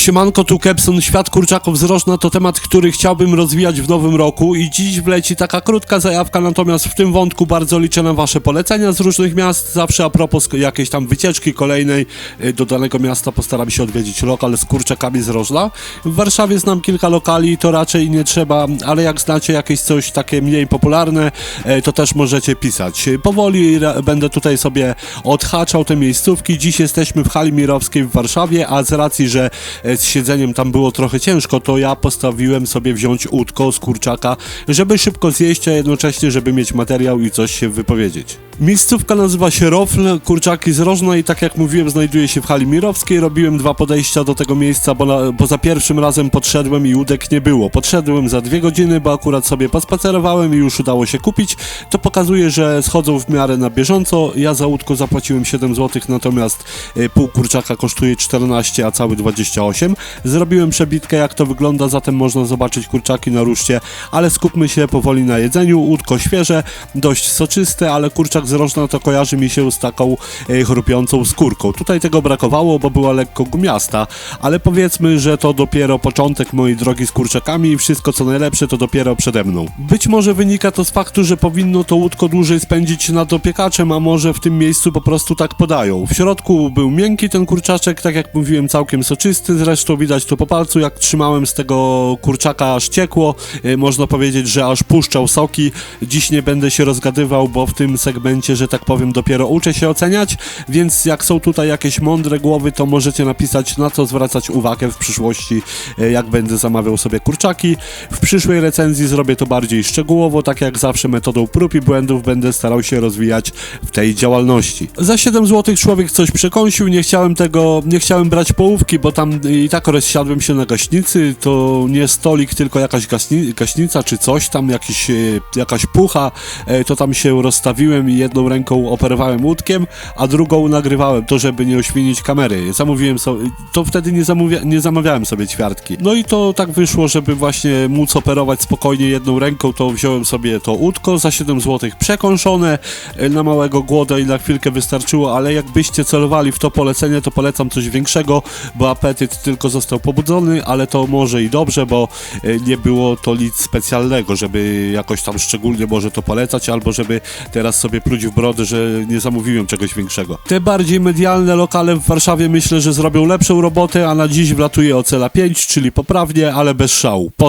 Siemanko, tu Kepson, świat kurczaków z Rożna to temat, który chciałbym rozwijać w nowym roku i dziś wleci taka krótka zajawka, natomiast w tym wątku bardzo liczę na wasze polecenia z różnych miast, zawsze a propos jakiejś tam wycieczki kolejnej y, do danego miasta postaram się odwiedzić lokal z kurczakami z Rożna. W Warszawie znam kilka lokali, to raczej nie trzeba, ale jak znacie jakieś coś takie mniej popularne, y, to też możecie pisać. Y, Powoli będę tutaj sobie odhaczał te miejscówki, dziś jesteśmy w hali Mirowskiej w Warszawie, a z racji, że e, z siedzeniem tam było trochę ciężko, to ja postawiłem sobie wziąć łódko z kurczaka, żeby szybko zjeść, a jednocześnie, żeby mieć materiał i coś się wypowiedzieć. Miejscówka nazywa się Rofl, kurczaki z i tak jak mówiłem, znajduje się w hali Mirowskiej. Robiłem dwa podejścia do tego miejsca, bo, na, bo za pierwszym razem podszedłem i łódek nie było. Podszedłem za dwie godziny, bo akurat sobie pospacerowałem i już udało się kupić. To pokazuje, że schodzą w miarę na bieżąco. Ja za łódko zapłaciłem 7 zł, natomiast y, pół kurczaka kosztuje 14, a cały 28. Zrobiłem przebitkę, jak to wygląda, zatem można zobaczyć kurczaki na ruszcie, ale skupmy się powoli na jedzeniu. Łódko świeże, dość soczyste, ale kurczak z rożna to kojarzy mi się z taką y, chrupiącą skórką. Tutaj tego brakowało, bo była lekko gumiasta, ale powiedzmy, że to dopiero początek mojej drogi z kurczakami i wszystko co najlepsze to dopiero przede mną. Być może wynika to z faktu, że powinno to łódko dłużej spędzić nad opiekaczem, a może w tym miejscu po prostu tak podają. W środku był miękki ten kurczaczek, tak jak mówiłem, całkiem soczysty, zresztą widać to po palcu, jak trzymałem z tego kurczaka aż ciekło, y, można powiedzieć, że aż puszczał soki. Dziś nie będę się rozgadywał, bo w tym segmencie, że tak powiem, dopiero uczę się oceniać, więc jak są tutaj jakieś mądre głowy, to możecie napisać na co zwracać uwagę w przyszłości, y, jak będę zamawiał sobie kurczaki. W przyszłej recenzji zrobię to bardziej szczegółowo, tak jak zawsze metodą prób i błędów będę starał się rozwijać w tej działalności. Za 7 zł człowiek coś przekąsił, nie chciałem tego, nie chciałem brać połówki, bo tam i tak rozsiadłem się na gaśnicy, to nie stolik, tylko jakaś gaśni, gaśnica czy coś tam, jakiś, e, jakaś pucha, e, to tam się rozstawiłem i jedną ręką operowałem łódkiem, a drugą nagrywałem to, żeby nie oświnić kamery. Zamówiłem sobie, to wtedy nie, zamówia, nie zamawiałem sobie ćwiartki. No i to tak wyszło, żeby właśnie móc operować spokojnie jedną ręką, to wziąłem sobie to łódko za 7 zł przekąszone e, na małego głoda i na chwilkę wystarczyło, ale jakbyście celowali w to polecenie, to polecam coś większego, bo apetyt tylko został pobudzony, ale to może i dobrze, bo e, nie było to nic specjalnego, żeby jakoś tam szczególnie może to polecać, albo żeby teraz sobie pluć w brodę, że nie zamówiłem czegoś większego. Te bardziej medialne lokale w Warszawie myślę, że zrobią lepszą robotę, a na dziś wlatuje Ocela 5, czyli poprawnie, ale bez szału. Poz